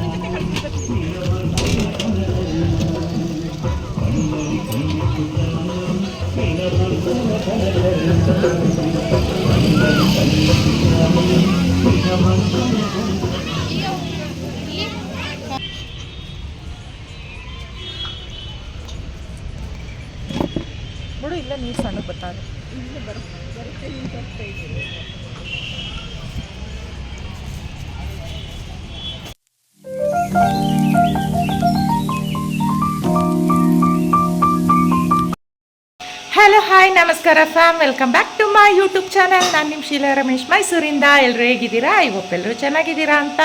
ಅನ್ನು ತೆಗೆದುಕೊಂಡು ಹೋಗಿ ನೋಡು ಇಲ್ಲ ನೀರು ಸಣ್ಣ ಬರ್ತಾರೆ ಹಲೋ ಹಾಯ್ ನಮಸ್ಕಾರ fam welcome back to my YouTube channel ನಾನು ನಿಮ್ಮ ಶೀಲಾ ರಮೇಶ್, ಮೈಸೂರಿಂದ ಎಲ್ಲರೂ ಹೇಗಿದ್ದೀರಾ? ಇವತ್ತೆಲ್ಲರೂ ಚೆನ್ನಾಗಿದ್ದೀರಾ ಅಂತ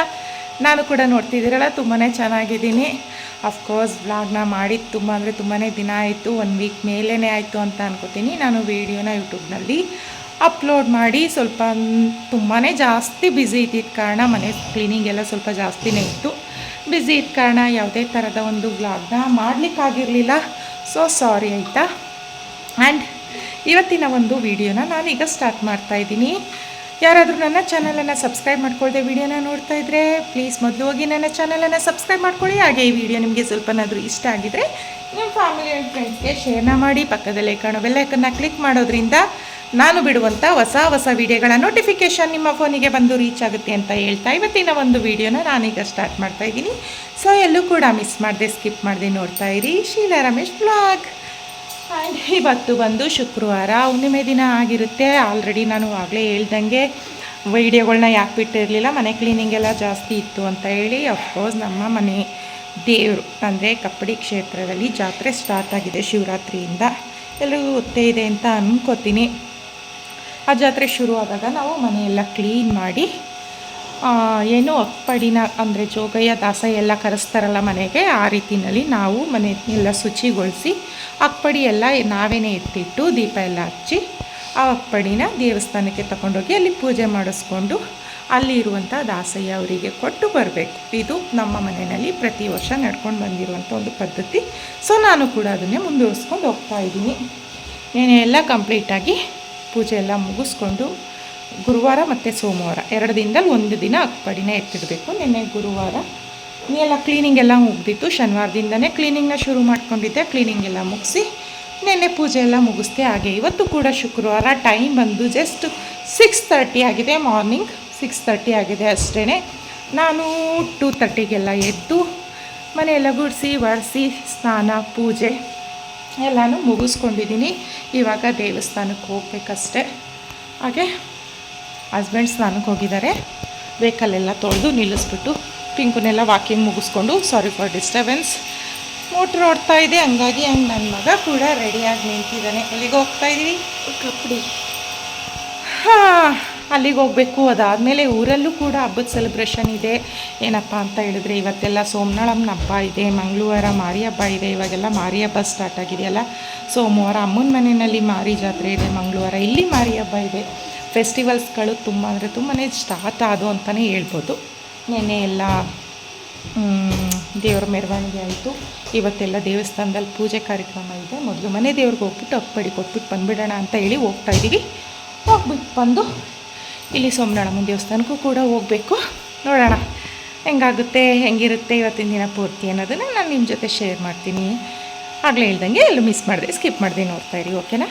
ನಾನು ಕೂಡ ನೋಡ್ತಿದ್ದೀರಲ್ಲ ತುಂಬಾ ಚೆನ್ನಾಗಿದ್ದೀನಿ. ಅಫ್ಕೋರ್ಸ್ ವ್ಲಾಗ್ನ ಮಾಡಿದ್ದು ತುಂಬ ಅಂದರೆ ತುಂಬಾ ದಿನ ಆಯಿತು. ಒಂದು ವೀಕ್ ಮೇಲೇ ಆಯಿತು ಅಂತ ಅನ್ಕೋತೀನಿ. ನಾನು ವೀಡಿಯೋನ ಯೂಟ್ಯೂಬ್ನಲ್ಲಿ ಅಪ್ಲೋಡ್ ಮಾಡಿ ಸ್ವಲ್ಪ ತುಂಬಾ ಜಾಸ್ತಿ ಬ್ಯುಸಿ ಇದ್ದಿದ್ದ ಕಾರಣ ಮನೆ ಕ್ಲೀನಿಂಗ್ ಎಲ್ಲ ಸ್ವಲ್ಪ ಜಾಸ್ತಿನೇ ಇತ್ತು. ಬ್ಯುಸಿ ಇದ್ದ ಕಾರಣ ಯಾವುದೇ ಥರದ ಒಂದು ವ್ಲಾಗ್ನ ಮಾಡಲಿಕ್ಕಾಗಿರಲಿಲ್ಲ ಸೊ ಸಾರಿ ಆಯಿತಾ? ಆ್ಯಂಡ್ ಇವತ್ತಿನ ಒಂದು ವೀಡಿಯೋನ ನಾನೀಗ ಸ್ಟಾರ್ಟ್ ಮಾಡ್ತಾ ಇದ್ದೀನಿ. ಯಾರಾದರೂ ನನ್ನ ಚಾನಲನ್ನು ಸಬ್ಸ್ಕ್ರೈಬ್ ಮಾಡ್ಕೊಳ್ಳದೆ ವಿಡಿಯೋನ ನೋಡ್ತಾ ಇದ್ದರೆ ಪ್ಲೀಸ್ ಮೊದಲು ಹೋಗಿ ನನ್ನ ಚಾನಲನ್ನು ಸಬ್ಸ್ಕ್ರೈಬ್ ಮಾಡ್ಕೊಳ್ಳಿ. ಹಾಗೆ ಈ ವಿಡಿಯೋ ನಿಮಗೆ ಸ್ವಲ್ಪನಾದರೂ ಇಷ್ಟ ಆಗಿದ್ದರೆ ನಿಮ್ಮ ಫ್ಯಾಮಿಲಿ ಆ್ಯಂಡ್ ಫ್ರೆಂಡ್ಸ್ಗೆ ಶೇರ್ನ ಮಾಡಿ. ಪಕ್ಕದಲ್ಲೇ ಕಾಣೋ ಬೆಲ್ಲೈಕನ್ನ ಕ್ಲಿಕ್ ಮಾಡೋದ್ರಿಂದ ನಾನು ಬಿಡುವಂಥ ಹೊಸ ಹೊಸ ವಿಡಿಯೋಗಳ ನೋಟಿಫಿಕೇಷನ್ ನಿಮ್ಮ ಫೋನಿಗೆ ಬಂದು ರೀಚ್ ಆಗುತ್ತೆ ಅಂತ ಹೇಳ್ತಾ ಇವತ್ತಿನ ಒಂದು ವಿಡಿಯೋನ ನಾನೀಗ ಸ್ಟಾರ್ಟ್ ಮಾಡ್ತಾ ಇದ್ದೀನಿ. ಸೊ ಎಲ್ಲೂ ಕೂಡ ಮಿಸ್ ಮಾಡದೆ ಸ್ಕಿಪ್ ಮಾಡದೆ ನೋಡ್ತಾ ಇರಿ. ಶೀಲಾ ರಮೇಶ್ ಬ್ಲಾಗ್ ಇವತ್ತು ಬಂದು ಶುಕ್ರವಾರ ಹುಣ್ಣಿಮೆ ದಿನ ಆಗಿರುತ್ತೆ. ಆಲ್ರೆಡಿ ನಾನು ಆಗಲೇ ಹೇಳ್ದಂಗೆ ವೀಡಿಯೋಗಳನ್ನ ಯಾಕೆ ಬಿಟ್ಟಿರಲಿಲ್ಲ, ಮನೆ ಕ್ಲೀನಿಂಗ್ ಎಲ್ಲ ಜಾಸ್ತಿ ಇತ್ತು ಅಂತ ಹೇಳಿ ಅಫ್ಕೋರ್ಸ್ ನಮ್ಮ ಮನೆ ದೇವರು, ಅಂದರೆ ಕಪ್ಪಡಿ ಕ್ಷೇತ್ರದಲ್ಲಿ ಜಾತ್ರೆ ಸ್ಟಾರ್ಟ್ ಆಗಿದೆ ಶಿವರಾತ್ರಿಯಿಂದ. ಎಲ್ರಿಗೂ ಗೊತ್ತೇ ಇದೆ ಅಂತ ಅಂದ್ಕೋತೀನಿ ಆ ಜಾತ್ರೆ ಶುರುವಾದಾಗ ನಾವು ಮನೆಯೆಲ್ಲ ಕ್ಲೀನ್ ಮಾಡಿ ಏನು ಅಪ್ಪಡಿನ ಅಂದರೆ ಜೋಗಯ್ಯ ದಾಸ ಎಲ್ಲ ಕರೆಸ್ತಾರಲ್ಲ ಮನೆಗೆ, ಆ ರೀತಿಯಲ್ಲಿ ನಾವು ಮನೆ ಎಲ್ಲ ಶುಚಿಗೊಳಿಸಿ ಅಪ್ಪಡಿ ಎಲ್ಲ ನಾವೇನೇ ಎತ್ತಿಟ್ಟು ದೀಪ ಎಲ್ಲ ಹಚ್ಚಿ ಆ ಅಪ್ಪಡಿನ ದೇವಸ್ಥಾನಕ್ಕೆ ತಗೊಂಡೋಗಿ ಅಲ್ಲಿ ಪೂಜೆ ಮಾಡಿಸ್ಕೊಂಡು ಅಲ್ಲಿ ಇರುವಂಥ ದಾಸಯ್ಯ ಅವರಿಗೆ ಕೊಟ್ಟು ಬರಬೇಕು. ಇದು ನಮ್ಮ ಮನೆಯಲ್ಲಿ ಪ್ರತಿ ವರ್ಷ ನಡ್ಕೊಂಡು ಬಂದಿರುವಂಥ ಒಂದು ಪದ್ಧತಿ. ಸೊ ನಾನು ಕೂಡ ಅದನ್ನೇ ಮುಂದುವರಿಸ್ಕೊಂಡು ಹೋಗ್ತಾ ಇದ್ದೀನಿ. ಎಲ್ಲ ಕಂಪ್ಲೀಟಾಗಿ ಪೂಜೆ ಎಲ್ಲ ಮುಗಿಸ್ಕೊಂಡು ಗುರುವಾರ ಮತ್ತು ಸೋಮವಾರ. ಎರಡು ದಿನದಲ್ಲಿ ಒಂದು ದಿನ ಅಕ್ಕಪಡಿನೇ ಎತ್ತಿಡಬೇಕು. ನಿನ್ನೆ ಗುರುವಾರ ಎಲ್ಲ ಕ್ಲೀನಿಂಗ್ ಎಲ್ಲ ಮುಗ್ದಿತ್ತು. ಶನಿವಾರದಿಂದನೇ ಕ್ಲೀನಿಂಗ್ನ ಶುರು ಮಾಡ್ಕೊಂಡಿದ್ದೆ. ಕ್ಲೀನಿಂಗ್ ಎಲ್ಲ ಮುಗಿಸಿ ನಿನ್ನೆ ಪೂಜೆ ಎಲ್ಲ ಮುಗಿಸ್ದೆ. ಹಾಗೆ ಇವತ್ತು ಕೂಡ ಶುಕ್ರವಾರ ಟೈಮ್ ಬಂದು ಜಸ್ಟ್ ಸಿಕ್ಸ್ ತರ್ಟಿ ಆಗಿದೆ ಮಾರ್ನಿಂಗ್ ಸಿಕ್ಸ್ ತರ್ಟಿ ಆಗಿದೆ ಅಷ್ಟೇ ನಾನು ಟೂ ತರ್ಟಿಗೆಲ್ಲ ಎದ್ದು ಮನೆಯೆಲ್ಲ ಗುಡಿಸಿ, ಒರೆಸಿ, ಸ್ನಾನ, ಪೂಜೆ ಎಲ್ಲನೂ ಮುಗಿಸ್ಕೊಂಡಿದ್ದೀನಿ. ಇವಾಗ ದೇವಸ್ಥಾನಕ್ಕೆ ಹೋಗ್ಬೇಕಷ್ಟೆ. ಹಾಗೆ ಹಸ್ಬೆಂಡ್ ಸ್ನಾನಕ್ಕೆ ಹೋಗಿದ್ದಾರೆ. ವೆಹಿಕಲ್ಲೆಲ್ಲ ತೊಳೆದು ನಿಲ್ಲಿಸ್ಬಿಟ್ಟು ಪಿಂಕುನೆಲ್ಲ ವಾಕಿಂಗ್ ಮುಗಿಸ್ಕೊಂಡು ಸಾರಿ ಫಾರ್ ಡಿಸ್ಟರ್ಬೆನ್ಸ್ ಮೋಟ್ರ್ ಓಡ್ತಾ ಇದೆ ಹಂಗಾಗಿ ಹಂಗೆ ನನ್ನ ಮಗ ಕೂಡ ರೆಡಿಯಾಗಿ ನಿಂತಿದ್ದಾನೆ. ಎಲ್ಲಿಗೆ ಹೋಗ್ತಾ ಇದ್ದೀವಿ ಕಪ್ಪಡಿ ಹಾಂ ಅಲ್ಲಿಗೆ ಹೋಗಬೇಕು. ಅದಾದಮೇಲೆ ಊರಲ್ಲೂ ಕೂಡ ಹಬ್ಬದ ಸೆಲೆಬ್ರೇಷನ್ ಇದೆ. ಏನಪ್ಪ ಅಂತ ಹೇಳಿದ್ರೆ ಇವತ್ತೆಲ್ಲ ಸೋಮನಾಳಮ್ಮನ ಹಬ್ಬ ಇದೆ ಮಂಗಳವಾರ ಮಾರಿ ಹಬ್ಬ ಇದೆ ಇವಾಗೆಲ್ಲ ಮಾರಿ ಹಬ್ಬ ಸ್ಟಾರ್ಟ್ ಆಗಿದೆಯಲ್ಲ. ಸೋಮವಾರ ಅಮ್ಮನ ಮನೆಯಲ್ಲಿ ಮಾರಿ ಜಾತ್ರೆ ಇದೆ ಮಂಗಳವಾರ ಇಲ್ಲಿ ಮಾರಿ ಹಬ್ಬ ಇದೆ. ಫೆಸ್ಟಿವಲ್ಸ್ಗಳು ತುಂಬ ಅಂದರೆ ತುಂಬಾ ಸ್ಟಾರ್ಟ್ ಆದವು ಅಂತಲೇ ಹೇಳ್ಬೋದು. ನೆನ್ನೆ ಎಲ್ಲ ದೇವರ ದೇವ್ರ ಮೆರವಣಿಗೆ ಆಯಿತು. ಇವತ್ತೆಲ್ಲ ದೇವಸ್ಥಾನದಲ್ಲಿ ಪೂಜೆ ಕಾರ್ಯಕ್ರಮ ಇದೆ. ಮೊದಲು ಮನೆ ದೇವ್ರಿಗೆ ಹೋಗ್ಬಿಟ್ಟು ಅಪ್ಪಡಿ ಕೊಟ್ಬಿಟ್ಟು ಬಂದ್ಬಿಡೋಣ ಅಂತ ಹೇಳಿ ಹೋಗ್ತಾ ಇದ್ದೀವಿ. ಹೋಗ್ಬಿಟ್ಟು ಬಂದು ಇಲ್ಲಿ ಸೋಮನಾಳಮ್ಮನ ದೇವಸ್ಥಾನಕ್ಕೂ ಕೂಡ ಹೋಗಬೇಕು. ನೋಡೋಣ, ಹೆಂಗಾಗುತ್ತೆ, ಹೆಂಗಿರುತ್ತೆ ಇವತ್ತಿನ ದಿನ ಪೂರ್ತಿ ಅನ್ನೋದನ್ನು ನಾನು ನಿಮ್ಮ ಜೊತೆ ಶೇರ್ ಮಾಡ್ತೀನಿ. ಆಗಲೇ ಇಲ್ದಂಗೆ ಎಲ್ಲೂ ಮಿಸ್ ಮಾಡಿದೆ ಸ್ಕಿಪ್ ಮಾಡಿದೆ ನೋಡ್ತಾ ಇರಿ ಓಕೆನಾ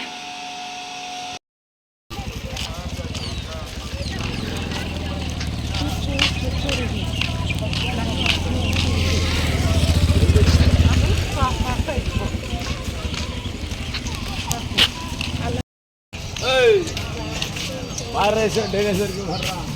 मार रहे सर डेरे सर क्यों भर रहा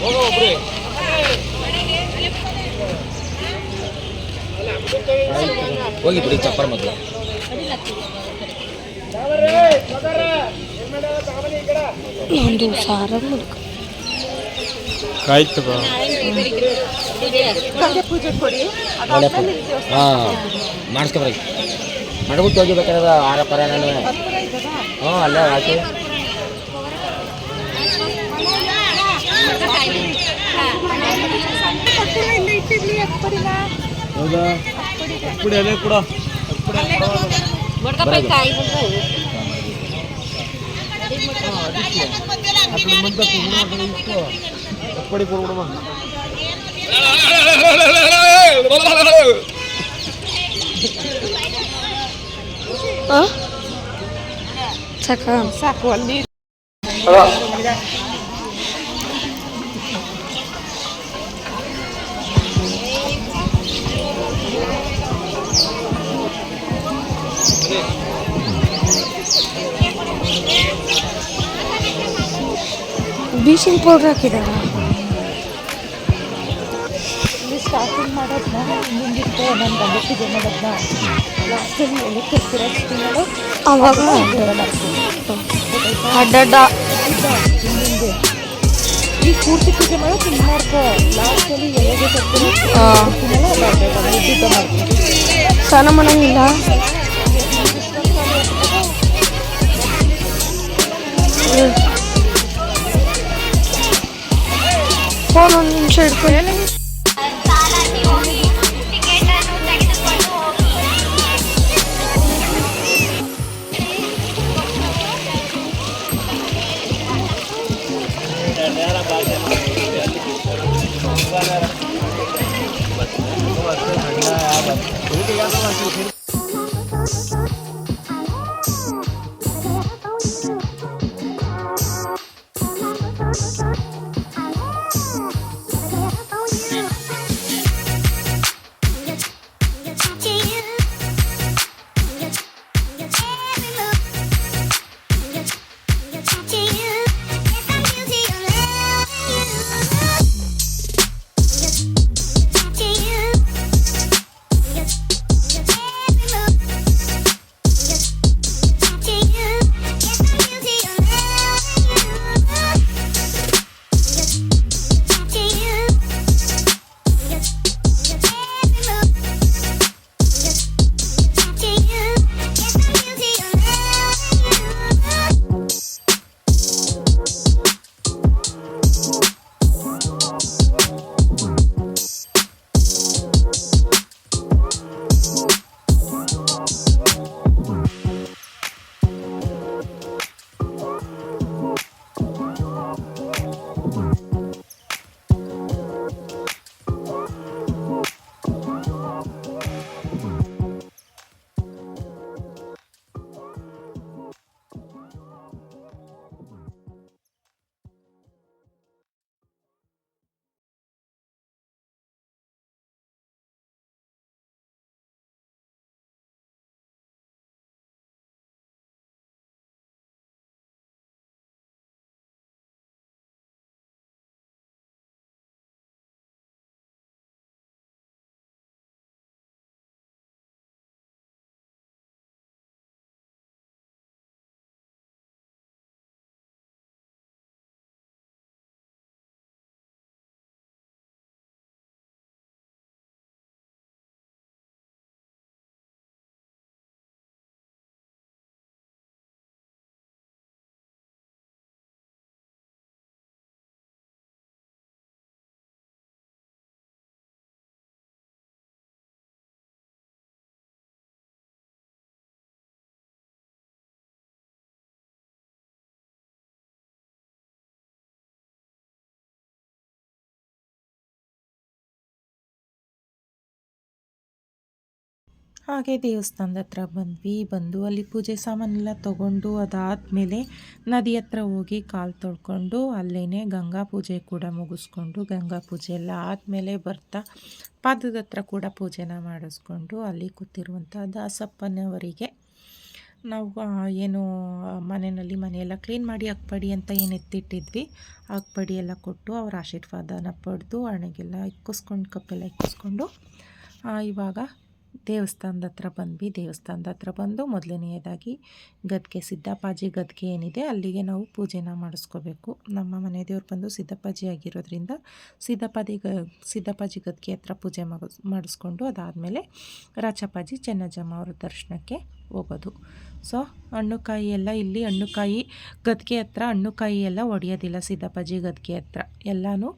ಹೋಗೋ ಒಬ್ರಿ ಹೋಗಿ ಬಿಡಿ ಚಪ್ಪರ್ ಮೊದಲು ಒಂದು ಸಾರ ಕಾಯ್ತು ಹಾಂ ಮಾಡಿಸ್ಕೊಬ್ರಿ ಮಾಡ್ಬಿಟ್ಟು ಹೋಗಿಬೇಕಾದ್ರೆ ಆರ ಪರ ನಾನು? ಹ್ಞೂ ಅಲ್ಲೇ ಹಾಕಿ ಹೌದಾ ಪುಡಿ ಅಲ್ಲೇ ಕೂಡ ಪುಡಿ ಕೊಡ್ಬಿಡಮ್ಮ ಸಾಕ ಸಾಕು ಅಲ್ಲಿ ಬೀಸಿಂಗ್ ಪೌಡ್ರ್ ಹಾಕಿದ್ದಾರೆ ಸ್ಟಾರ್ಟಿಂಗ್ ಮಾಡೋದನ್ನ ಹಿಂಗಿಟ್ಟು ನಾನು ಪೂಜೆ ಮಾಡೋದನ್ನ ಲಾಸ್ಟಲ್ಲಿ ಕೊಡ್ತಿರೋ ನೋಡು ಅವಾಗ. ಅಡ್ಡಡ್ಡ. ಹಿಂದೆ ಈ ಪೂರ್ತಿ ಪೂಜೆ ಮಾಡೋ ಹಿಂಗೆ ಮಾಡ್ಕೋ ಲಾಸ್ಟಲ್ಲಿ ಎಲೆಗೆ ಕೊಡ್ತೀನಿ ಸ್ನಾನ ಮಾಡಂಗಿಲ್ಲ ಫೋನ್ Forum in church. ಹಾಗೆ ದೇವಸ್ಥಾನದ ಹತ್ರ ಬಂದ್ವಿ. ಬಂದು ಅಲ್ಲಿ ಪೂಜೆ ಸಾಮಾನೆಲ್ಲ ತೊಗೊಂಡು ಅದಾದಮೇಲೆ ನದಿ ಹತ್ರ ಹೋಗಿ ಕಾಲು ತೊಳ್ಕೊಂಡು ಅಲ್ಲೇ ಗಂಗಾ ಪೂಜೆ ಕೂಡ ಮುಗಿಸ್ಕೊಂಡು, ಗಂಗಾ ಪೂಜೆ ಎಲ್ಲ ಆದಮೇಲೆ ಬರ್ತಾ ಪಾದದ ಹತ್ರ ಕೂಡ ಪೂಜೆನ ಮಾಡಿಸ್ಕೊಂಡು ಅಲ್ಲಿ ಕೂತಿರುವಂಥ ದಾಸಪ್ಪನವರಿಗೆ ನಾವು ಏನು ಮನೆಯಲ್ಲಿ ಮನೆಯೆಲ್ಲ ಕ್ಲೀನ್ ಮಾಡಿ ಅಕ್ಪಡಿ ಅಂತ ಏನು ಎತ್ತಿಟ್ಟಿದ್ವಿ. ಹಾಕ್ಬಡಿ ಎಲ್ಲ ಕೊಟ್ಟು ಅವ್ರ ಆಶೀರ್ವಾದನ ಪಡೆದು ಹಣೆಗೆಲ್ಲ ಇಕ್ಕಿಸ್ಕೊಂಡು, ಕಪ್ಪೆಲ್ಲ ಇಕ್ಕಿಸ್ಕೊಂಡು ಇವಾಗ ದೇವಸ್ಥಾನದ ಹತ್ರ ಬಂದ್ವಿ. ದೇವಸ್ಥಾನದ ಹತ್ರ ಬಂದು ಮೊದಲನೆಯದಾಗಿ ಗದ್ಗೆ, ಸಿದ್ದಪ್ಪಾಜಿ ಗದ್ಗೆ ಏನಿದೆ ಅಲ್ಲಿಗೆ ನಾವು ಪೂಜೆನ ಮಾಡಿಸ್ಕೋಬೇಕು. ನಮ್ಮ ಮನೆ ದೇವ್ರು ಬಂದು ಸಿದ್ದಪ್ಪಾಜಿ ಆಗಿರೋದ್ರಿಂದ ಸಿದ್ದಪ್ಪಾಜಿ ಗ, ಸಿದ್ದಪ್ಪಾಜಿ ಗದ್ಗೆ ಹತ್ರ ಪೂಜೆ ಮಾಡಿಸ್ಕೊಂಡು ಅದಾದಮೇಲೆ ರಾಚಪ್ಪಾಜಿ ಚೆನ್ನಜಮ್ಮ ಅವರ ದರ್ಶನಕ್ಕೆ ಹೋಗೋದು. ಸೊ ಹಣ್ಣು ಕಾಯಿ ಎಲ್ಲ ಇಲ್ಲಿ ಹಣ್ಣು ಕಾಯಿ ಗದ್ಗೆ ಹತ್ರ ಹಣ್ಣು ಕಾಯಿ ಎಲ್ಲ ಒಡೆಯೋದಿಲ್ಲ ಸಿದ್ದಪ್ಪಾಜಿ ಗದ್ಗೆ ಹತ್ರ. ಎಲ್ಲನೂ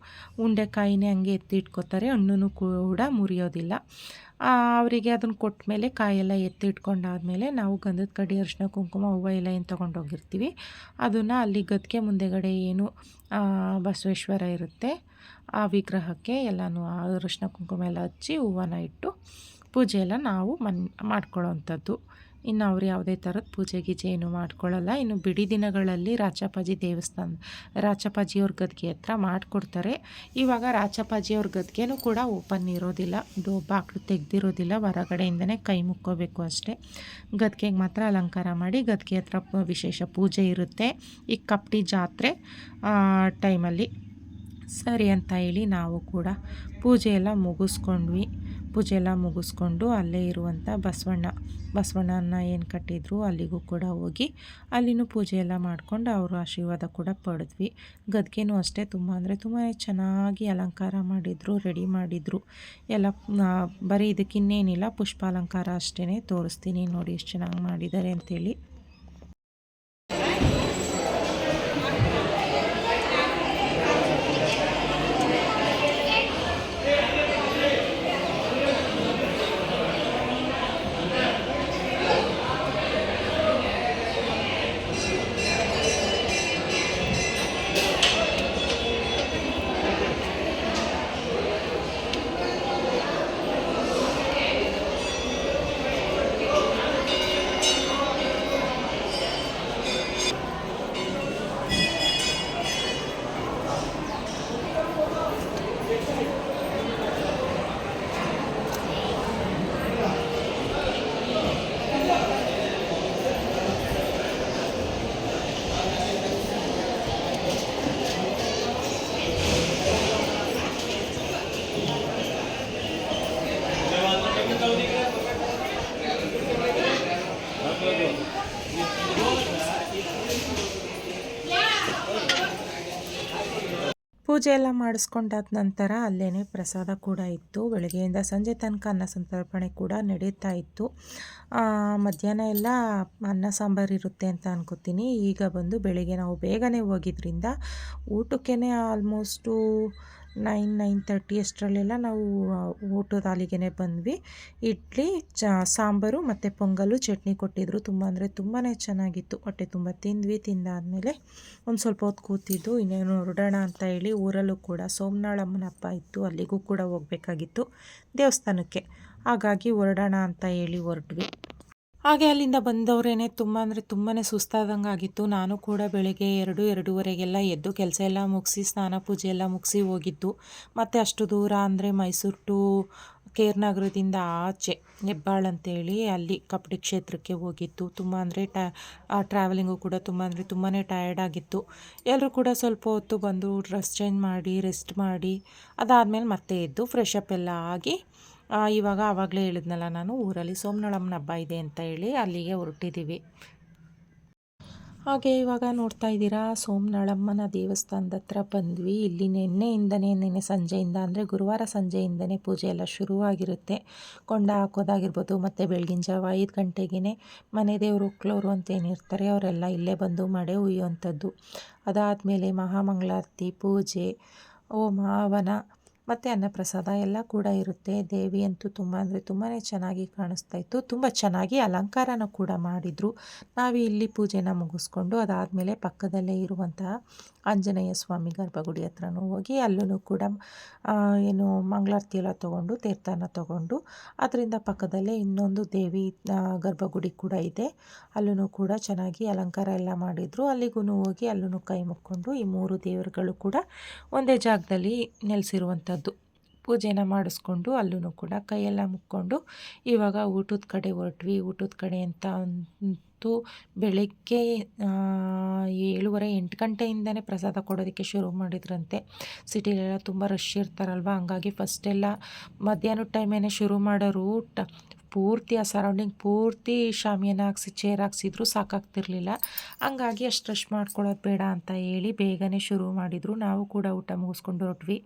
ಉಂಡೆಕಾಯಿನೇ ಹಂಗೆ ಎತ್ತಿ ಇಟ್ಕೋತಾರೆ ಹಣ್ಣು ಕೂಡ ಮುರಿಯೋದಿಲ್ಲ. ಅವರಿಗೆ ಅದನ್ನು ಕೊಟ್ಟ ಮೇಲೆ ಕಾಯೆಲ್ಲ ಎತ್ತಿ ಇಟ್ಕೊಂಡಾದ್ಮೇಲೆ ನಾವು ಗಂಧದ ಕಡ್ಡಿ, ಅರಿಶಿನ, ಕುಂಕುಮ, ಹೂವು ಎಲ್ಲ ಏನು ತೊಗೊಂಡೋಗಿರ್ತೀವಿ. ಅದನ್ನು ಅಲ್ಲಿ ಗದ್ಗೆ ಮುಂದೆಗಡೆ ಏನು ಬಸವೇಶ್ವರ ಇರುತ್ತೆ, ಆ ವಿಗ್ರಹಕ್ಕೆ ಎಲ್ಲನೂ ಅರಿಶಿನ, ಕುಂಕುಮ ಎಲ್ಲ ಹಚ್ಚಿ ಹೂವನ್ನ ಇಟ್ಟು ಪೂಜೆ ಎಲ್ಲ ನಾವು ಮನ್ ಮಾಡ್ಕೊಳ್ಳೋವಂಥದ್ದು ಇನ್ನು ಅವ್ರು ಯಾವುದೇ ಥರದ ಪೂಜೆ ಗೀಜೆ ಏನು ಮಾಡ್ಕೊಳ್ಳಲ್ಲ ಇನ್ನು ಬಿಡಿ ದಿನಗಳಲ್ಲಿ ರಾಚಪ್ಪಾಜಿ ದೇವಸ್ಥಾನ ರಾಚಪ್ಪಾಜಿಯವ್ರ ಗದ್ಗೆ ಹತ್ರ ಮಾಡಿಕೊಡ್ತಾರೆ. ಇವಾಗ ರಾಚಪ್ಪಾಜಿಯವ್ರ ಗದ್ಗೆನೂ ಕೂಡ ಓಪನ್ ಇರೋದಿಲ್ಲ. ಡೋ ಬಾಕ್ಳು ತೆಗ್ದಿರೋದಿಲ್ಲ. ಹೊರಗಡೆಯಿಂದನೇ ಕೈ ಮುಕ್ಕೋಬೇಕು ಅಷ್ಟೇ. ಗದ್ಗೆಗೆ ಮಾತ್ರ ಅಲಂಕಾರ ಮಾಡಿ ಗದ್ಗೆ ಹತ್ರ ವಿಶೇಷ ಪೂಜೆ ಇರುತ್ತೆ. ಈ ಕಪ್ಟಿ ಜಾತ್ರೆ ಟೈಮಲ್ಲಿ. ಸರಿ ಅಂತ ಹೇಳಿ ನಾವು ಕೂಡ ಪೂಜೆ ಎಲ್ಲ ಮುಗಿಸ್ಕೊಂಡ್ವಿ. ಪೂಜೆ ಎಲ್ಲ ಮುಗಿಸ್ಕೊಂಡು ಅಲ್ಲೇ ಇರುವಂಥ ಬಸವಣ್ಣ ಬಸವಣ್ಣನ ಏನು ಕಟ್ಟಿದ್ರು ಅಲ್ಲಿಗೂ ಕೂಡ ಹೋಗಿ ಅಲ್ಲಿನೂ ಪೂಜೆ ಎಲ್ಲ ಮಾಡ್ಕೊಂಡು ಅವರು ಆಶೀರ್ವಾದ ಕೂಡ ಪಡೆದ್ವಿ. ಗದ್ಗೆನೂ ಅಷ್ಟೇ ತುಂಬ, ಅಂದರೆ ತುಂಬಾ ಚೆನ್ನಾಗಿ ಅಲಂಕಾರ ಮಾಡಿದರು, ರೆಡಿ ಮಾಡಿದರು. ಎಲ್ಲ ಬರೀ ಇದಕ್ಕಿನ್ನೇನಿಲ್ಲ, ಪುಷ್ಪಾಲಂಕಾರ ಅಷ್ಟೇ ತೋರಿಸ್ತೀನಿ ನೋಡಿ ಎಷ್ಟು ಚೆನ್ನಾಗಿ ಮಾಡಿದ್ದಾರೆ ಅಂತೇಳಿ. ಪೂಜೆ ಎಲ್ಲ ಮಾಡಿಸ್ಕೊಂಡಾದ ನಂತರ ಅಲ್ಲೇ ಪ್ರಸಾದ ಕೂಡ ಇತ್ತು. ಬೆಳಗ್ಗೆಯಿಂದ ಸಂಜೆ ತನಕ ಅನ್ನ ಸಂತರ್ಪಣೆ ಕೂಡ ನಡೀತಾ ಇತ್ತು. ಮಧ್ಯಾಹ್ನ ಎಲ್ಲ ಅನ್ನ ಸಾಂಬಾರು ಇರುತ್ತೆ ಅಂತ ಅನ್ಕೋತೀನಿ. ಈಗ ಬಂದು ಬೆಳಿಗ್ಗೆ ನಾವು ಬೇಗನೆ ಹೋಗಿದ್ರಿಂದ ಊಟಕ್ಕೇ ಆಲ್ಮೋಸ್ಟು ನೈನ್ ನೈನ್ ತರ್ಟಿ ಅಷ್ಟರಲ್ಲೆಲ್ಲ ನಾವು ಊಟದ ಹಾಲಿಗೆ ಬಂದ್ವಿ. ಇಡ್ಲಿ, ಚ, ಸಾಂಬಾರು ಮತ್ತು ಪೊಂಗಲು, ಚಟ್ನಿ ಕೊಟ್ಟಿದ್ದರು ತುಂಬ ಅಂದರೆ ತುಂಬಾ ಚೆನ್ನಾಗಿತ್ತು. ಹೊಟ್ಟೆ ತುಂಬ ತಿಂದ್ವಿ. ತಿಂದಾದಮೇಲೆ ಒಂದು ಸ್ವಲ್ಪ ಹೊತ್ತು ಕೂತಿದ್ದು. ಇನ್ನೇನು ಹೊರಡೋಣ ಅಂತ ಹೇಳಿ ಊರಲ್ಲೂ ಕೂಡ ಸೋಮನಾಳಮ್ಮನ ಹಬ್ಬ ಇತ್ತು. ಅಲ್ಲಿಗೂ ಕೂಡ ಹೋಗಬೇಕಾಗಿತ್ತು ದೇವಸ್ಥಾನಕ್ಕೆ. ಹಾಗಾಗಿ ಹೊರಡೋಣ ಅಂತ ಹೇಳಿ ಹೊರಟ್ವಿ. ಹಾಗೆ ಅಲ್ಲಿಂದ ಬಂದವರೇನೆ ತುಂಬ ಅಂದರೆ ತುಂಬಾ ಸುಸ್ತಾದಂಗೆ ಆಗಿತ್ತು. ನಾನು ಕೂಡ ಬೆಳಗ್ಗೆ ಎರಡು, ಎರಡೂವರೆಗೆಲ್ಲ ಎದ್ದು ಕೆಲಸ ಎಲ್ಲ ಮುಗಿಸಿ, ಸ್ನಾನ ಪೂಜೆ ಎಲ್ಲ ಮುಗಿಸಿ ಹೋಗಿದ್ದು. ಮತ್ತು ಅಷ್ಟು ದೂರ ಅಂದರೆ ಮೈಸೂರು ಟು ಕೇರ್ ನಗರದಿಂದ ಆಚೆ ಹೆಬ್ಬಾಳ್ ಅಂತೇಳಿ ಅಲ್ಲಿ ಕಪಡಿ ಕ್ಷೇತ್ರಕ್ಕೆ ಹೋಗಿತ್ತು ತುಂಬ ಅಂದರೆ ಟ್ಯಾ ಟ್ರಾವೆಲಿಂಗು ಕೂಡ ತುಂಬ ಅಂದರೆ ತುಂಬಾ ಟಯರ್ಡ್ ಆಗಿತ್ತು. ಎಲ್ಲರೂ ಕೂಡ ಸ್ವಲ್ಪ ಹೊತ್ತು ಬಂದು ಡ್ರೆಸ್ ಚೇಂಜ್ ಮಾಡಿ ರೆಸ್ಟ್ ಮಾಡಿ, ಅದಾದಮೇಲೆ ಮತ್ತೆ ಎದ್ದು ಫ್ರೆಶ್ ಅಪ್ ಎಲ್ಲ ಆಗಿ ಇವಾಗ ಆವಾಗಲೇ ಹೇಳಿದ್ನಲ್ಲ ನಾನು, ಊರಲ್ಲಿ ಸೋಮನಳಮ್ಮನ ಹಬ್ಬ ಇದೆ ಅಂತ ಹೇಳಿ ಅಲ್ಲಿಗೆ ಹೊರಟಿದ್ದೀವಿ. ಹಾಗೆ ಇವಾಗ ನೋಡ್ತಾ ಇದ್ದೀರಾ, ಸೋಮನಳಮ್ಮನ ದೇವಸ್ಥಾನದ ಹತ್ರ ಬಂದ್ವಿ. ಇಲ್ಲಿ ನಿನ್ನೆಯಿಂದನೇ, ನಿನ್ನೆ ಸಂಜೆಯಿಂದ ಅಂದರೆ ಗುರುವಾರ ಸಂಜೆಯಿಂದನೇ ಪೂಜೆ ಎಲ್ಲ ಶುರುವಾಗಿರುತ್ತೆ. ಕೊಂಡ ಹಾಕೋದಾಗಿರ್ಬೋದು, ಮತ್ತು ಬೆಳಗಿನ ಜಾವ ಐದು ಗಂಟೆಗೇ ಮನೆ ದೇವರು ಒಕ್ಲೋರು ಅಂತ ಏನಿರ್ತಾರೆ, ಅವರೆಲ್ಲ ಇಲ್ಲೇ ಬಂದು ಮಡೆ ಉಯ್ಯುವಂಥದ್ದು ಅದಾದಮೇಲೆ ಮಹಾಮಂಗಳಾರತಿ, ಪೂಜೆ, ಹೋಮ, ಹವನ ಮತ್ತು ಅನ್ನಪ್ರಸಾದ ಎಲ್ಲ ಕೂಡ ಇರುತ್ತೆ. ದೇವಿ ಅಂತೂ ತುಂಬ ಅಂದರೆ ತುಂಬಾ ಚೆನ್ನಾಗಿ ಕಾಣಿಸ್ತಾ ಇತ್ತು. ತುಂಬ ಚೆನ್ನಾಗಿ ಅಲಂಕಾರನ ಕೂಡ ಮಾಡಿದರು. ನಾವು ಇಲ್ಲಿ ಪೂಜೆನ ಮುಗಿಸ್ಕೊಂಡು ಅದಾದಮೇಲೆ ಪಕ್ಕದಲ್ಲೇ ಇರುವಂತಹ ಆಂಜನೇಯ ಸ್ವಾಮಿ ಗರ್ಭಗುಡಿ ಹತ್ರನೂ ಹೋಗಿ ಅಲ್ಲೂ ಕೂಡ ಏನು ಮಂಗಳಾರತಿ ಎಲ್ಲ ತೊಗೊಂಡು, ತೀರ್ಥನ ತೊಗೊಂಡು, ಅದರಿಂದ ಪಕ್ಕದಲ್ಲೇ ಇನ್ನೊಂದು ದೇವಿ ಗರ್ಭಗುಡಿ ಕೂಡ ಇದೆ. ಅಲ್ಲೂ ಕೂಡ ಚೆನ್ನಾಗಿ ಅಲಂಕಾರ ಎಲ್ಲ ಮಾಡಿದರು. ಅಲ್ಲಿಗೂ ಹೋಗಿ ಅಲ್ಲೂ ಕೈ ಮುಕ್ಕೊಂಡು ಈ ಮೂರು ದೇವರುಗಳು ಕೂಡ ಒಂದೇ ಜಾಗದಲ್ಲಿ ನೆಲೆಸಿರುವಂಥದ್ದು. ಪೂಜೆನ ಮಾಡಿಸ್ಕೊಂಡು ಅಲ್ಲೂ ಕೂಡ ಕೈಯೆಲ್ಲ ಮುಕ್ಕೊಂಡು ಇವಾಗ ಊಟದ ಕಡೆ ಹೊರಟ್ವಿ. ಊಟದ ಕಡೆ ಅಂತ ಅಂತೂ ಬೆಳಗ್ಗೆ ಏಳುವರೆ, ಎಂಟು ಗಂಟೆಯಿಂದನೇ ಪ್ರಸಾದ ಕೊಡೋದಕ್ಕೆ ಶುರು ಮಾಡಿದ್ರಂತೆ. ಸಿಟಿಲೆಲ್ಲ ತುಂಬ ರಶ್ ಇರ್ತಾರಲ್ವ? ಹಂಗಾಗಿ ಫಸ್ಟೆಲ್ಲ ಮಧ್ಯಾಹ್ನದ ಟೈಮೇನೆ ಶುರು ಮಾಡೋರು ರೂಟ್ ಪೂರ್ತಿ ಆ ಸರೌಂಡಿಂಗ್ ಪೂರ್ತಿ ಶಾಮಿಯಾನ ಹಾಕ್ಸಿ ಚೇರ್ ಹಾಕ್ಸಿದ್ರು ಸಾಕಾಗ್ತಿರ್ಲಿಲ್ಲ. ಹಂಗಾಗಿ ಅಷ್ಟು ರಶ್ ಮಾಡ್ಕೊಳ್ಳೋದು ಬೇಡ ಅಂತ ಹೇಳಿ ಬೇಗನೆ ಶುರು ಮಾಡಿದರು. ನಾವು ಕೂಡ ಊಟ ಮುಗಿಸ್ಕೊಂಡು ಹೊರಟ್ವಿ.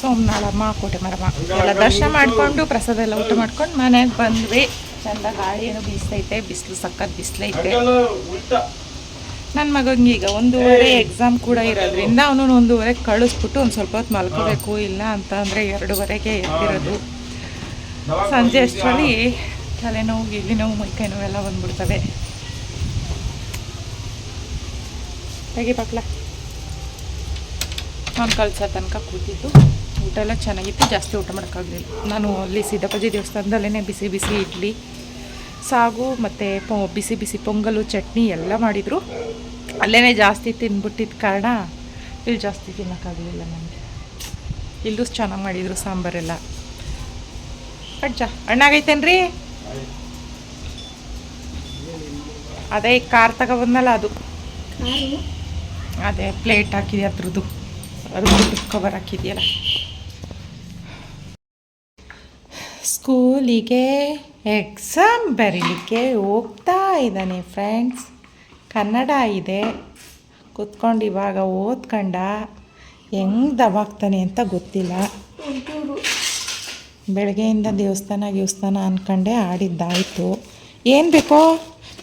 ಸೋಮನಾಳಮ್ಮ ಕೋಟೆ ಮರಮ್ಮ ಎಲ್ಲ ದರ್ಶನ ಮಾಡಿಕೊಂಡು ಪ್ರಸಾದ ಎಲ್ಲ ಊಟ ಮಾಡ್ಕೊಂಡು ಮನೆಗೆ ಬಂದ್ವಿ. ಚಂದ ಗಾಳಿ ಏನು ಬೀಸ್ತೈತೆ ಬಿಸಿಲು ಸಖತ್ ಬಿಸಿಲೈತೆ ನನ್ನ ಮಗಂಗೆ ಈಗ ಒಂದೂವರೆ ಎಕ್ಸಾಮ್ ಕೂಡ ಇರೋದ್ರಿಂದ ಅವನು ಒಂದೂವರೆ ಕಳಿಸ್ಬಿಟ್ಟು ಒಂದು ಸ್ವಲ್ಪ ಹೊತ್ತು ಮಲ್ಕೋಬೇಕು ಇಲ್ಲ ಅಂತ ಅಂದರೆ ಎರಡೂವರೆಗೆ ಎದ್ದಿರೋದು. ಸಂಜೆ ಅಷ್ಟರಲ್ಲಿ ತಲೆನೋವು ಗಿಲ್ಲಿ ನೋವು ಮೈಕೈ ನೋವು ಎಲ್ಲ ಬಂದ್ಬಿಡ್ತವೆ. ಹೇಗೆ ಪಕ್ಲ. ನಾನು ಕಳ್ಸೋ ತನಕ ಕೂತಿದ್ದು. ಊಟ ಎಲ್ಲ ಚೆನ್ನಾಗಿತ್ತು ಜಾಸ್ತಿ ಊಟ ಮಾಡೋಕ್ಕಾಗಲಿಲ್ಲ. ನಾನು ಅಲ್ಲಿ ಸಿದ್ದಪ್ಪಾಜಿ ದೇವಸ್ಥಾನದಲ್ಲೇ ಬಿಸಿ ಬಿಸಿ ಇಡ್ಲಿ ಸಾಗು ಮತ್ತು ಪೊ ಬಿಸಿ ಬಿಸಿ ಪೊಂಗಲು ಚಟ್ನಿ ಎಲ್ಲ ಮಾಡಿದರು. ಅಲ್ಲೇ ಜಾಸ್ತಿ ತಿಂದ್ಬಿಟ್ಟಿದ್ದ ಕಾರಣ ಇಲ್ಲಿ ಜಾಸ್ತಿ ತಿನ್ನೋಕ್ಕಾಗಲಿಲ್ಲ ನನಗೆ. ಇಲ್ಲೂ ಚೆನ್ನಾಗಿ ಮಾಡಿದರು ಸಾಂಬಾರೆಲ್ಲ. ಅಜ್ಜ ಅಣ್ಣಾಗೈತೇನ್ರಿ ಅದೇ ಕಾರ್ ತಗೊಬಂದಲ್ಲ ಅದು. ಅದೇ ಪ್ಲೇಟ್ ಹಾಕಿದೆ ಅದ್ರದ್ದು. ಅದ್ರದ್ದು ಕವರ್ ಹಾಕಿದೆಯಲ್ಲ. ಸ್ಕೂಲಿಗೆ ಎಕ್ಸಾಮ್ ಬರೀಲಿಕ್ಕೆ ಹೋಗ್ತಾ ಇದ್ದಾನೆ ಫ್ರೆಂಡ್ಸ್. ಕನ್ನಡ ಇದೆ. ಕುತ್ಕೊಂಡು ಇವಾಗ ಓದ್ಕೊಂಡ. ಹೆಂಗ್ ದಬಾಗ್ತಾನೆ ಅಂತ ಗೊತ್ತಿಲ್ಲ. ಬೆಳಗ್ಗೆಯಿಂದ ದೇವಸ್ಥಾನ ದೇವಸ್ಥಾನ ಅಂದ್ಕೊಂಡೆ ಆಡಿದ್ದಾಯಿತು. ಏನು ಬೇಕೋ?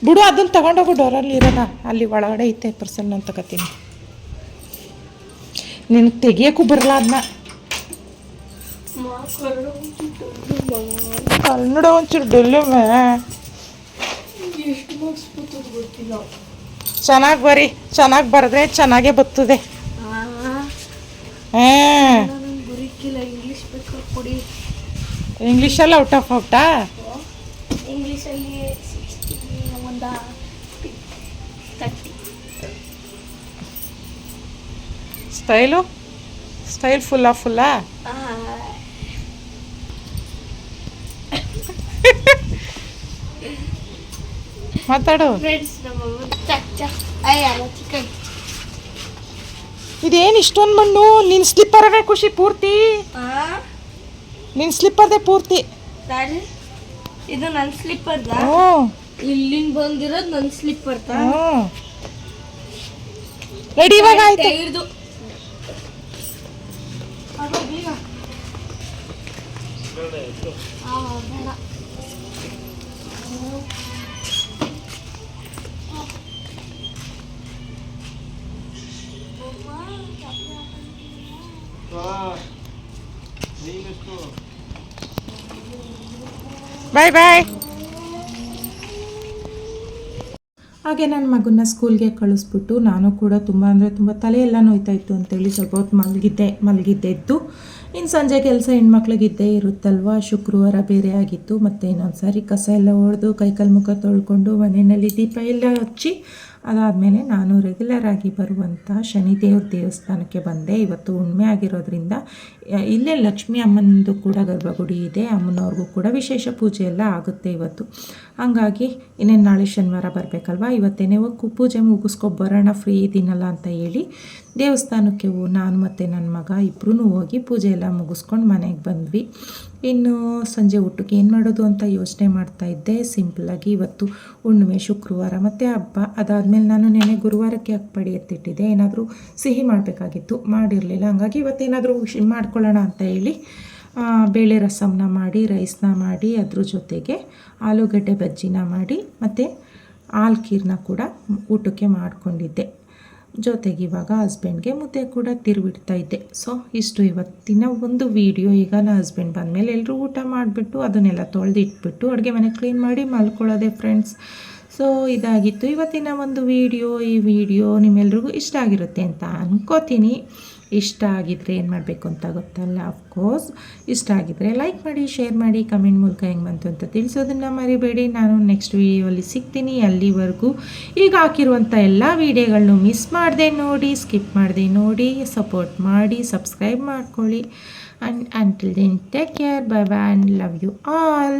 ಬಿಡು ಅದನ್ನು ತಗೊಂಡೋಗು ಡೋರಲ್ಲಿ ಇರೋಣ ಅಲ್ಲಿ ಒಳಗಡೆ ಐತೆ ಪರ್ಸನ್ ಅಂತ ತಗೋತೀನಿ ನಿನಗೆ ತೆಗಿಯೋಕ್ಕೂ ಬರಲ್ಲ ಅದನ್ನ ಕನ್ನಡ ಒಂಚೂರು ಗೊತ್ತಿಲ್ಲ. ಚೆನ್ನಾಗಿ ಬರಿ ಚೆನ್ನಾಗಿ ಬರೆದ್ರೆ ಚೆನ್ನಾಗೇ ಬರ್ತದೆ. ಹಾಂ. ಬರೀಕಿಲ್ಲ ಇಂಗ್ಲೀಷ್ ಬೇಕು ಕೊಡಿ. ಇಂಗ್ಲೀಷಲ್ಲಿ ಔಟ್ ಆಫ್ ಔಟಾ ಇಂಗ್ಲೀಷಲ್ಲಿ ಒಂದು ಸ್ಟೈಲು ಸ್ಟೈಲ್ ಫುಲ್ಲಾ ಫುಲ್ಲಾ ಮಾತಾಡು. ಇದೇನು ಇಷ್ಟೊಂದು ಮಣ್ಣು? ನಿನ್ನ ಸ್ಲಿಪ್ಪರ್ಗೆ ಖುಷಿ ಪೂರ್ತಿ? ನಿನ್ನ ಸ್ಲಿಪ್ಪರ್ದೇ ಪೂರ್ತಿ. ಇದು ನನ್ನ ಸ್ಲಿಪ್ಪರ್ ಇಲ್ಲಿಂದ ಬಂದಿರೋದು ನನ್ನ ಸ್ಲಿಪ್ಪರ್ ರೆಡಿ ಇವಾಗ ಆಯ್ತು. ಹಿಡ್ದು ಬಾಯ್ ಬಾಯ್. ಹಾಗೆ ನನ್ನ ಮಗನ ಸ್ಕೂಲ್ಗೆ ಕಳಿಸ್ಬಿಟ್ಟು ನಾನು ಕೂಡ ತುಂಬ ಅಂದರೆ ತುಂಬ ತಲೆಯೆಲ್ಲ ನೋಯ್ತಾ ಇತ್ತು ಅಂತೇಳಿ ಸ್ವಲ್ಪ ಹೊತ್ತು ಮಲಗಿದ್ದೆ, ಮಲಗಿದ್ದೆದ್ದು. ಇನ್ನು ಸಂಜೆ ಕೆಲಸ ಹೆಣ್ಮಕ್ಳಿಗಿದ್ದೇ ಇರುತ್ತಲ್ವ? ಶುಕ್ರವಾರ ಬೇರೆ ಆಗಿತ್ತು. ಮತ್ತು ಇನ್ನೊಂದು ಸಾರಿ ಕಸ ಎಲ್ಲ ಹೊಡೆದು ಕೈಕಾಲು ಮುಖ ತೊಳ್ಕೊಂಡು ಮನೆಯಲ್ಲಿ ದೀಪ ಎಲ್ಲ ಹಚ್ಚಿ ಅದಾದಮೇಲೆ ನಾನು ರೆಗ್ಯುಲರ್ ಆಗಿ ಬರುವಂಥ ಶನಿದೇವ್ರ ದೇವಸ್ಥಾನಕ್ಕೆ ಬಂದೆ. ಇವತ್ತು ಹುಣ್ಮೆ ಆಗಿರೋದ್ರಿಂದ ಇಲ್ಲೇ ಲಕ್ಷ್ಮೀ ಅಮ್ಮನದು ಕೂಡ ಗರ್ಭಗುಡಿ ಇದೆ. ಅಮ್ಮನವ್ರಿಗೂ ಕೂಡ ವಿಶೇಷ ಪೂಜೆ ಎಲ್ಲ ಆಗುತ್ತೆ ಇವತ್ತು. ಹಾಗಾಗಿ ಇನ್ನೇನು ನಾಳೆ ಶನಿವಾರ ಬರಬೇಕಲ್ವ? ಇವತ್ತೇನೆ ಹೋಗಿ ಪೂಜೆ ಮುಗಿಸ್ಕೊ ಬರೋಣ ಫ್ರೀ ಇದ್ದೀನಲ್ಲ ಅಂತ ಹೇಳಿ ದೇವಸ್ಥಾನಕ್ಕೆ ನಾನು ಮತ್ತು ನನ್ನ ಮಗ ಇಬ್ಬರೂ ಹೋಗಿ ಪೂಜೆ ಎಲ್ಲ ಮುಗಿಸ್ಕೊಂಡು ಮನೆಗೆ ಬಂದ್ವಿ. ಇನ್ನು ಸಂಜೆ ಊಟಕ್ಕೆ ಏನು ಮಾಡೋದು ಅಂತ ಯೋಚನೆ ಮಾಡ್ತಾ ಇದ್ದೆ. ಸಿಂಪಲಾಗಿ ಇವತ್ತು ಹುಣ್ಣಿಮೆ, ಶುಕ್ರವಾರ ಮತ್ತು ಹಬ್ಬ. ಅದಾದಮೇಲೆ ನಾನು ನೆನೆ ಗುರುವಾರಕ್ಕೆ ಅಕ್ಕಪಡಿ ಎತ್ತಿಟ್ಟಿದ್ದೆ. ಏನಾದರೂ ಸಿಹಿ ಮಾಡಬೇಕಾಗಿತ್ತು. ಮಾಡಿರಲಿಲ್ಲ. ಹಂಗಾಗಿ ಇವತ್ತೇನಾದರೂ ಮಾಡ್ಕೊಳ್ಳೋಣ ಅಂತ ಹೇಳಿ ಬೇಳೆ ರಸಮ್ನ ಮಾಡಿ ರೈಸ್ನ ಮಾಡಿ, ಅದ್ರ ಜೊತೆಗೆ ಆಲೂಗಡ್ಡೆ ಬಜ್ಜಿನ ಮಾಡಿ ಮತ್ತು ಹಾಲು ಖೀರನ್ನ ಕೂಡ ಊಟಕ್ಕೆ ಮಾಡಿಕೊಂಡಿದ್ದೆ. ಜೊತೆಗೆ ಇವಾಗ ಹಸ್ಬೆಂಡ್ಗೆ ಮುದ್ದೆ ಕೂಡ ತಿರುವಿಡ್ತಾ ಇದ್ದೆ. ಸೊ ಇಷ್ಟು ಇವತ್ತಿನ ಒಂದು ವಿಡಿಯೋ ಈಗ ನನ್ನ ಹಸ್ಬೆಂಡ್ ಬಂದಮೇಲೆ ಎಲ್ಲರೂ ಊಟ ಮಾಡಿಬಿಟ್ಟು ಅದನ್ನೆಲ್ಲ ತೊಳೆದಿಟ್ಬಿಟ್ಟು ಅಡುಗೆ ಮನೆ ಕ್ಲೀನ್ ಮಾಡಿ ಮಲ್ಕೊಳ್ಳೋದೆ ಫ್ರೆಂಡ್ಸ್ ಸೊ ಇದಾಗಿತ್ತು ಇವತ್ತಿನ ಒಂದು ವಿಡಿಯೋ ಈ ವಿಡಿಯೋ ನಿಮ್ಮೆಲ್ರಿಗೂ ಇಷ್ಟ ಆಗಿರುತ್ತೆ ಅಂತ ಅನ್ಕೋತೀನಿ. ಇಷ್ಟ ಆಗಿದ್ರೆ ಏನು ಮಾಡಬೇಕು ಅಂತ ಗೊತ್ತಲ್ಲ? ಅಫ್ಕೋರ್ಸ್ ಇಷ್ಟ ಆಗಿದ್ರೆ ಲೈಕ್ ಮಾಡಿ ಶೇರ್ ಮಾಡಿ ಕಮೆಂಟ್ ಮೂಲಕ ಹೆಂಗೆ ಬಂತು ಅಂತ ತಿಳಿಸೋದನ್ನು ಮರಿಬೇಡಿ. ನಾನು ನೆಕ್ಸ್ಟ್ ವಿಡಿಯೋಲಿ ಸಿಗ್ತೀನಿ. ಅಲ್ಲಿವರೆಗೂ ಈಗ ಹಾಕಿರುವಂಥ ಎಲ್ಲ ವಿಡಿಯೋಗಳನ್ನು ಮಿಸ್ ಮಾಡಿದೆ ನೋಡಿ ಸ್ಕಿಪ್ ಮಾಡಿದೆ ನೋಡಿ ಸಪೋರ್ಟ್ ಮಾಡಿ ಸಬ್ಸ್ಕ್ರೈಬ್ ಮಾಡ್ಕೊಳ್ಳಿ. And until then take care bye bye and love you all